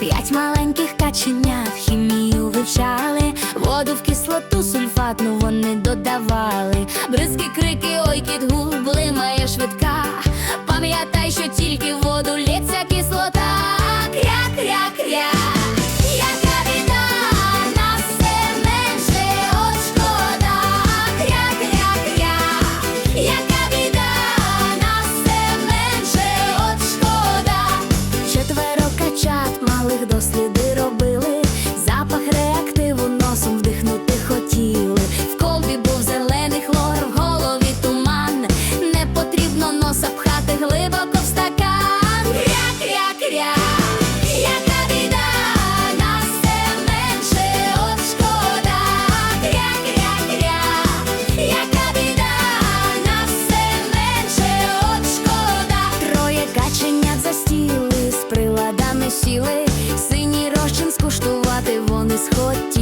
П'ять маленьких каченят хімію вивчали, воду в кислоту сульфатну вони додавали. Бризки, крики, ой, кіт губ, блимає швидка. Пам'ятай, що тільки сліди. сходь